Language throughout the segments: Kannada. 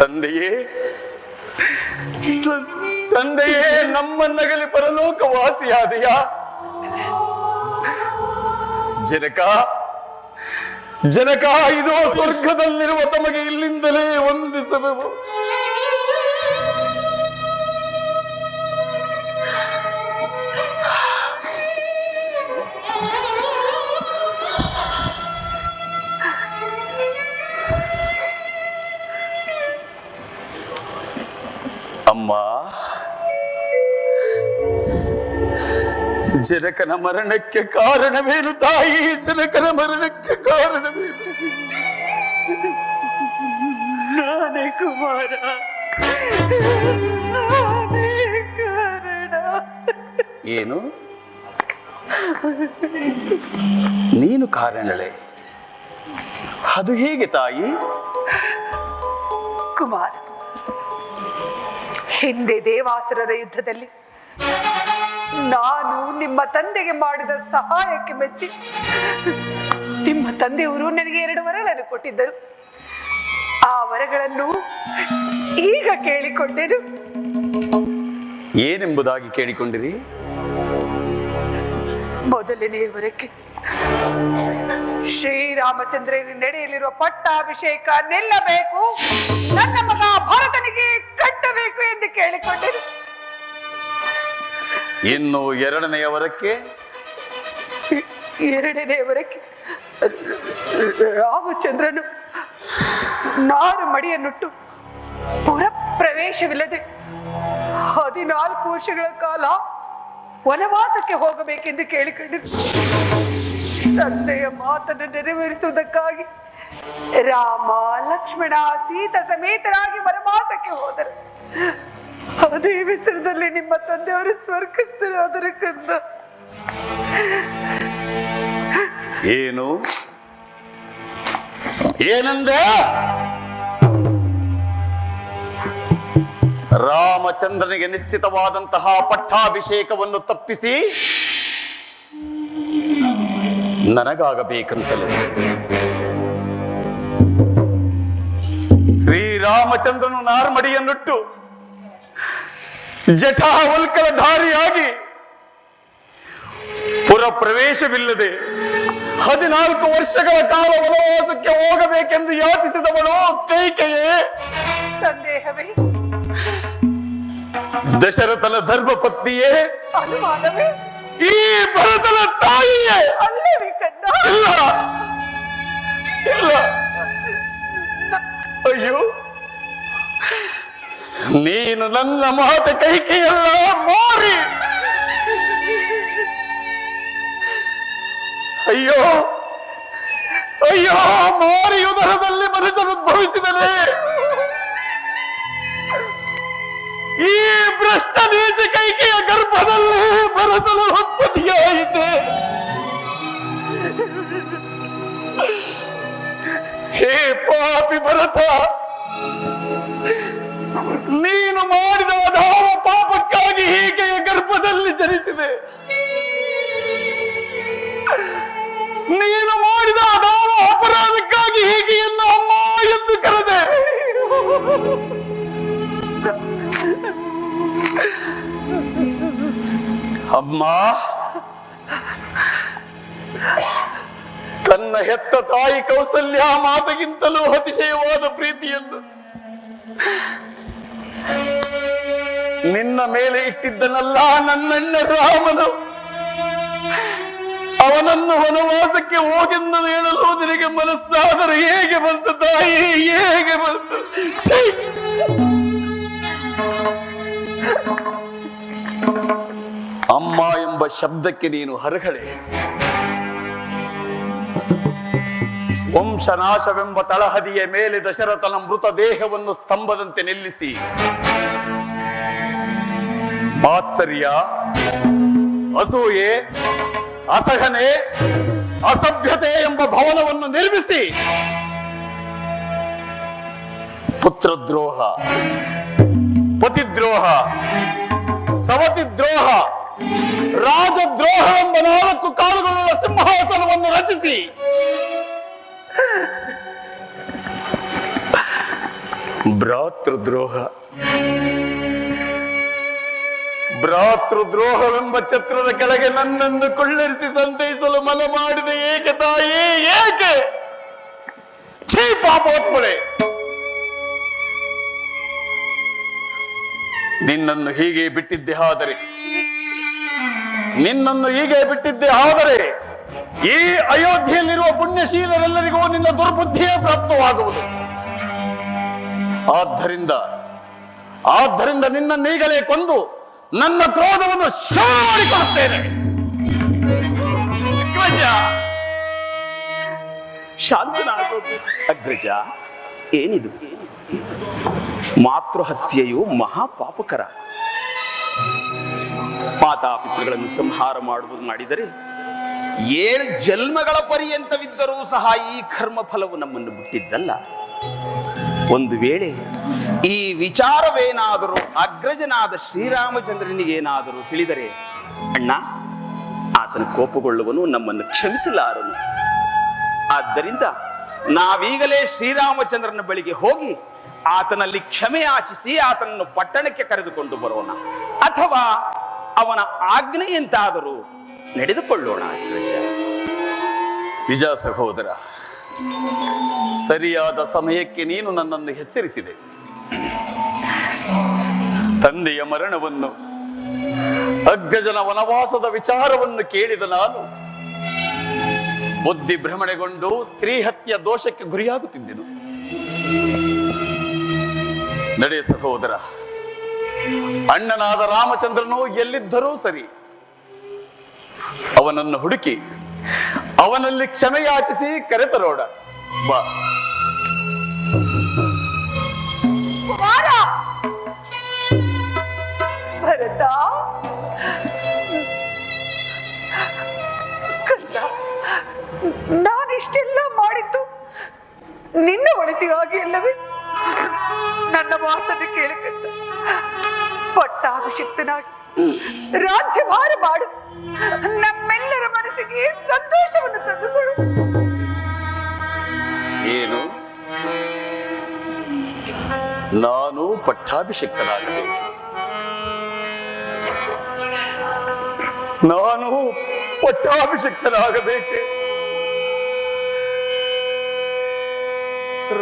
ತಂದೆಯೇ ತಂದೆಯೇ ನಮ್ಮನ್ನಗಲಿ ಪರಲೋಕ ವಾಸಿಯಾದೆಯ ಜನಕ ಜನಕ ಇದು ಸ್ವರ್ಗದಲ್ಲಿರುವ ತಮಗೆ ಇಲ್ಲಿಂದಲೇ ವಂದಿಸಬೇಕು. ಜನಕನ ಮರಣಕ್ಕೆ ಕಾರಣವೇನು ತಾಯಿ? ಜನಕನ ಮರಣಕ್ಕೆ ಕಾರಣವೇನು? ನಾನೇ ಕುಮಾರ. ಏನು? ನೀನು ಕಾರಣಳೆ. ಅದು ಹೇಗೆ ತಾಯಿ? ಕುಮಾರ ಹಿಂದೆ ದೇವಾಸುರರ ಯುದ್ಧದಲ್ಲಿ ನಾನು ನಿಮ್ಮ ತಂದೆಗೆ ಮಾಡಿದ ಸಹಾಯಕ್ಕೆ ಮೆಚ್ಚಿ ನಿಮ್ಮ ತಂದೆಯವರು ನನಗೆ ಎರಡು ವರಗಳನ್ನು ಕೊಟ್ಟಿದ್ದರು. ಆ ವರಗಳನ್ನು ಈಗ ಕೇಳಿಕೊಂಡೆನು. ಏನೆಂಬುದಾಗಿ ಕೇಳಿಕೊಂಡಿರಿ? ಮೊದಲನೇ ವರಕ್ಕೆ ನಡೆಯಲಿರುವ ಪಟ್ಟಾಭಿಷೇಕ ನಿಲ್ಲಬೇಕು ನನ್ನ ಮಗ ಭರತನಿಗೆ ಕಟ್ಟಬೇಕು ಎಂದು ಕೇಳಿಕೊಂಡೆನು. ಇನ್ನು ಎರಡನೆಯ ವರಕ್ಕೆ ಎರಡನೇ ವರಕ್ಕೆ ರಾಮಚಂದ್ರನು ನಾರು ಮಡಿಯನ್ನುಟ್ಟು ಪುರ ಪ್ರವೇಶವಿಲ್ಲದೆ ಹದಿನಾಲ್ಕು ವರ್ಷಗಳ ಕಾಲ ವನವಾಸಕ್ಕೆ ಹೋಗಬೇಕೆಂದು ಕೇಳಿಕೊಂಡರು ತಂದೆಯ ಮಾತನ್ನು ನೆರವೇರಿಸುವುದಕ್ಕಾಗಿ ರಾಮ ಲಕ್ಷ್ಮಣ ಸೀತ ಸಮೇತರಾಗಿ ವನವಾಸಕ್ಕೆ ಹೋದರು. ಅದೇ ವಿಸರದಲ್ಲಿ ನಿಮ್ಮ ತಂದೆಯವರು ಸ್ವರ್ಗಿಸ್ತಾರೆ ಅದರ ಕಂದ ಏನು? ಏನಂದ? ರಾಮಚಂದ್ರನಿಗೆ ನಿಶ್ಚಿತವಾದಂತಹ ಪಟ್ಟಾಭಿಷೇಕವನ್ನು ತಪ್ಪಿಸಿ ನನಗಾಗಬೇಕಂತಲೇ. ಶ್ರೀರಾಮಚಂದ್ರನು ನಾರ್ಮಡಿಯನ್ನುಟ್ಟು ಜಟಾವಲ್ಕಲ ಧಾರಿಯಾಗಿ ಪುರ ಪ್ರವೇಶವಿಲ್ಲದೆ ಹದಿನಾಲ್ಕು ವರ್ಷಗಳ ಕಾಲ ವನವಾಸಕ್ಕೆ ಹೋಗಬೇಕೆಂದು ಯಾಚಿಸಿದವನು ಕೈಕೆಯೇ ಸಂದೇಹವೇ? ದಶರಥನ ಧರ್ಮಪತ್ನಿಯೇ? ಅನುಮಾನವೇ? ಈ ಭರತನ ತಾಯಿಯೇ? ಇಲ್ಲ. ಇಲ್ಲ. ಅಯ್ಯೋ. ನೀನು ನನ್ನ ಮಾತ ಕೈಕೆಯಲ್ಲ, ಮಾರಿ. ಅಯ್ಯೋ ಅಯ್ಯೋ ಮಾರಿ ಉದರದಲ್ಲಿ ಮನುಷ್ಯನು ಉದ್ಭವಿಸಿದರೆ. ಈ ಭ್ರಷ್ಟ ನೀಚ ಕೈಕೆಯ ಗರ್ಭದಲ್ಲಿ ಭರತನ ಉತ್ಪತ್ತಿಯಾಯಿತೆ ಹೇ ಪಾಪಿ ಭರತ ನೀನು ಮಾಡಿದ ಪಾಪಕ್ಕಾಗಿ ಹೀಗೆ ಗರ್ಭದಲ್ಲಿ ಜನಿಸಿದೆ. ನೀನು ಮಾಡಿದ ಅಧಾವ ಅಪರಾಧಕ್ಕಾಗಿ ಹೀಗೆಯನ್ನು ಅಮ್ಮ ಎಂದು ಕರೆದೆ. ಅಮ್ಮ, ತನ್ನ ಹೆತ್ತ ತಾಯಿ ಕೌಸಲ್ಯ ಮಾತಗಿಂತಲೂ ಅತಿಶಯವಾದ ಪ್ರೀತಿಯನ್ನು ನಿನ್ನ ಮೇಲೆ ಇಟ್ಟಿದ್ದನಲ್ಲ ನನ್ನಣ್ಣ ರಾಮನು. ಅವನನ್ನು ವನವಾಸಕ್ಕೆ ಹೋಗೆಂದು ಹೇಳಲು ನಿನಗೆ ಮನಸ್ಸಾದರೆ ಹೇಗೆ ಬಂತು ತಾಯಿ? ಹೇಗೆ ಬಂತು! ಅಮ್ಮ ಎಂಬ ಶಬ್ದಕ್ಕೆ ನೀನು ಹರಗಳೆ ವಂಶನಾಶವೆಂಬ ತಳಹದಿಯ ಮೇಲೆ ದಶರಥನ ಮೃತ ದೇಹವನ್ನು ಸ್ತಂಭದಂತೆ ನಿಲ್ಲಿಸಿ. ಮಾತ್ಸರ್ಯ, ಅಸೂಯೆ, ಅಸಹನೆ, ಅಸಭ್ಯತೆ ಎಂಬ ಭವನವನ್ನು ನಿರ್ಮಿಸಿ. ಪುತ್ರದ್ರೋಹ, ಪತಿದ್ರೋಹ ಸವತಿ ದ್ರೋಹ ರಾಜದ್ರೋಹ ಎಂಬ ನಾಲ್ಕು ಕಾಲುಗಳ ಸಿಂಹಾಸನವನ್ನು ರಚಿಸಿ. ಭ್ರಾತೃದ್ರೋಹ. ಭ್ರಾತೃದ್ರೋಹವೆಂಬ ಛತ್ರದ ಕೆಳಗೆ ನನ್ನನ್ನು ಕುಳ್ಳರಿಸಿ ಸಂತೈಸಲು ಮನ ಮಾಡಿದ ಏಕೆ ತಾಯಿ? ಏಕೆ? ಛೀ ಪಾಪೋತ್ಮಳೆ ನಿನ್ನನ್ನು ಹೀಗೆ ಬಿಟ್ಟಿದ್ದೆ ಆದರೆ, ನಿನ್ನನ್ನು ಹೀಗೆ ಬಿಟ್ಟಿದ್ದೆ ಆದರೆ, ಈ ಅಯೋಧ್ಯೆಯಲ್ಲಿರುವ ಪುಣ್ಯಶೀಲರೆಲ್ಲರಿಗೂ ನಿನ್ನ ದುರ್ಬುದ್ಧಿಯೇ ಪ್ರಾಪ್ತವಾಗುವುದು. ಆದ್ದರಿಂದ ಆದ್ದರಿಂದ ನಿನ್ನನ್ನೀಗಲೇ ಕೊಂದು ನನ್ನ ಕ್ರೋಧವನ್ನು ಶಮ ಮಾಡಿಕೊಡುತ್ತೇನೆ ಅಗ್ರಜ! ಏನಿದು? ಮಾತೃಹತ್ಯೆಯು ಮಹಾಪಾಪಕರ. ಮಾತಾಪಿತೃಗಳನ್ನು ಸಂಹಾರ ಮಾಡುವುದು ಮಾಡಿದರೆ ಏಳು ಜನ್ಮಗಳ ಪರ್ಯಂತವಿದ್ದರೂ ಸಹ ಈ ಕರ್ಮ ಫಲವು ನಮ್ಮನ್ನು ಬಿಟ್ಟಿದ್ದಲ್ಲ. ಒಂದು ವೇಳೆ ಈ ವಿಚಾರವೇನಾದರೂ ಅಗ್ರಜನಾದ ಶ್ರೀರಾಮಚಂದ್ರನಿಗೇನಾದರೂ ತಿಳಿದರೆ ಅಣ್ಣ, ಆತನ ಕೋಪಗೊಳ್ಳುವನು ನಮ್ಮನ್ನು ಕ್ಷಮಿಸಲಾರನು ಆದ್ದರಿಂದ ನಾವೀಗಲೇ ಶ್ರೀರಾಮಚಂದ್ರನ ಬಳಿಗೆ ಹೋಗಿ ಆತನಲ್ಲಿ ಕ್ಷಮೆ ಆಚಿಸಿ ಆತನನ್ನು ಪಟ್ಟಣಕ್ಕೆ ಕರೆದುಕೊಂಡು ಬರೋಣ ಅಥವಾ ಅವನ ಆಜ್ಞೆಯಂತಾದರೂ ನಡೆದುಕೊಳ್ಳೋಣ. ನಿಜ ಸಹೋದರ ಸರಿಯಾದ ಸಮಯಕ್ಕೆ ನೀನು ನನ್ನನ್ನು ಎಚ್ಚರಿಸಿದೆ. ತಂದೆಯ ಮರಣವನ್ನು, ಅಗ್ಗಜನ ವನವಾಸದ ವಿಚಾರವನ್ನು ಕೇಳಿದ ನಾನು, ಬುದ್ಧಿ ಭ್ರಮಣೆಗೊಂಡು ಸ್ತ್ರೀ ಹತ್ಯೆ ದೋಷಕ್ಕೆ ಗುರಿಯಾಗುತ್ತಿದ್ದೆನು. ನಡೆ ಸಹೋದರ, ಅಣ್ಣನಾದ ರಾಮಚಂದ್ರನು ಎಲ್ಲಿದ್ದರೂ ಸರಿ ಅವನನ್ನು ಹುಡುಕಿ ಅವನಲ್ಲಿ ಕ್ಷಮೆಯಾಚಿಸಿ ಯಾಚಿಸಿ ಕರೆತರೋಣ ಬಾ. ಭರತ! ನಾನಿಷ್ಟೆಲ್ಲ ಮಾಡಿದ್ದು ನಿನ್ನ ಒಳಿತಿಗಾಗಿ ಅಲ್ಲವೇ? ನನ್ನ ಮಾತನ್ನು ಕೇಳಿಕಂತ ಪಟ್ಟಾಭಿಷಿಕ್ತನಾಗಿ ರಾಜ್ಯಭಾರ ಮಾಡು. ನಮ್ಮೆಲ್ಲರ ಮನಸ್ಸಿಗೆ ಸಂತೋಷವನ್ನು ತಂದುಕೊಡು. ಏನು? ನಾನು ಪಟ್ಟಾಭಿಷಿಕ್ತನಾಗಬೇಕು. ನಾನು ಪಟ್ಟಾಭಿಷಿಕ್ತನಾಗಬೇಕೆ.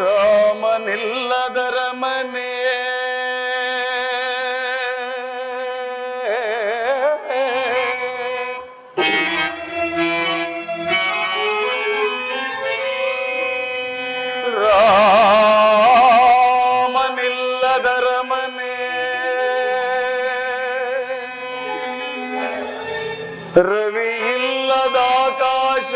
ರಾಮನಿಲ್ಲದರ ಮನೆ ರಾಮನಿಲ್ಲದರ ಮನೆ ರವಿ ಇಲ್ಲದ ಆಕಾಶ.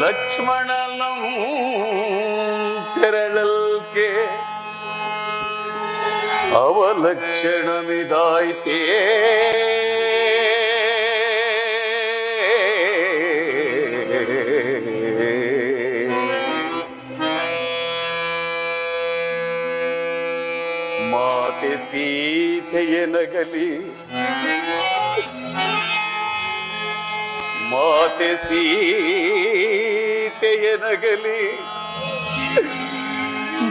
ಲಕ್ಷ್ಮಣನಂ ಕೆರಳಲ್ಕೆ ಅವಲಕ್ಷಣಮಿದಾಯ್ತೇ ಮಾತೆ ಸೀತೆಯ ನಗಲಿ. ಮಾತೆ ಸೀತೆಯ ನಗಲಿ.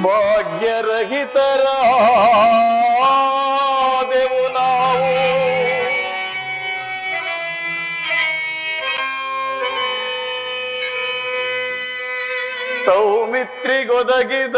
ಭಾಗ್ಯರಹಿತರಾದೆವು ನಾವು. ಸೌಮಿತ್ರಿಗೊದಗಿದ ಸೌಮಿತ್ರಿಗೊದಗಿದ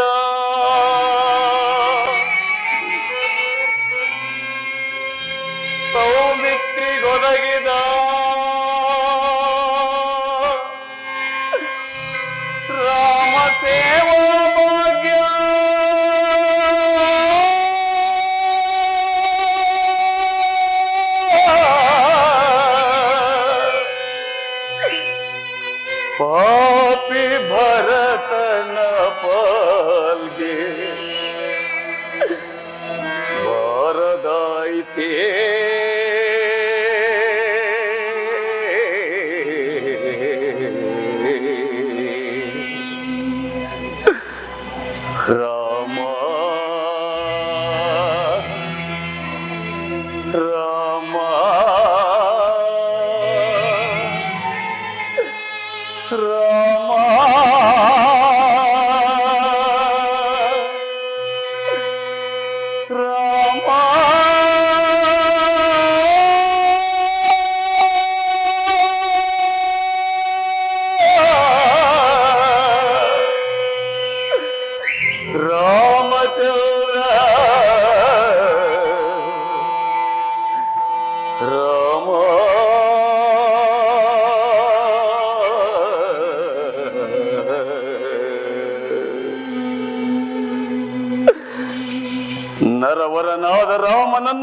Yeah.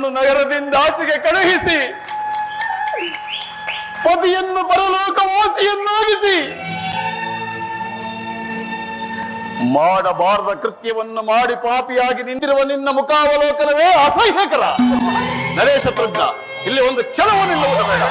ರಾಮನನ್ನು ನಗರದಿಂದ ಆಚೆಗೆ ಕಳುಹಿಸಿ. ಪತಿಯನ್ನು ಪರಲೋಕವಾಸಿಯನ್ನಾಗಿಸಿ ಮಾಡಬಾರದ ಕೃತ್ಯವನ್ನು ಮಾಡಿ ಪಾಪಿಯಾಗಿ ನಿಂತಿರುವ ನಿನ್ನ ಮುಖಾವಲೋಕನವೇ ಅಸಹ್ಯಕರ. ನರೇಶ ಪ್ರಜ್ಞ ಇಲ್ಲಿ ಒಂದು ಕ್ಷಣವನ್ನು ನಿಲ್ಲುವುದು ಬೇಡ.